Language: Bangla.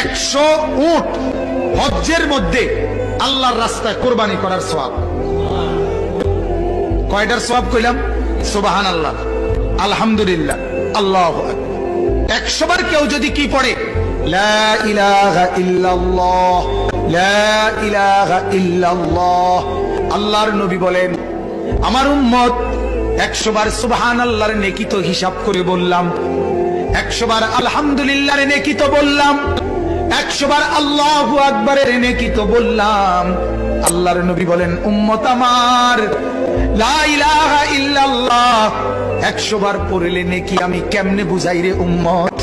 একশো উট হজ্জের মধ্যে আল্লাহর রাস্তায় কোরবানি করার সব কয়টার সব কইলাম? সুবাহান আল্লাহ আলহামদুলিল্লাহ। আল্লাহ একশো বার কেউ যদি কি পড়ে? আল্লাহর নবী বলেন, আমার উম্মত একশো বার সুবহান আল্লাহর নেকি তো হিসাব করে বললাম। একশো বার আলহামদুলিল্লাহর নেকি তো বললাম। একশো বার আল্লাহ আকবরের নেকি তো বললাম। আল্লাহর নবী বলেন, উম্মত আমার একশোবার পড়লে নেকি আমি কেমনে বুঝাই রে উম্মত?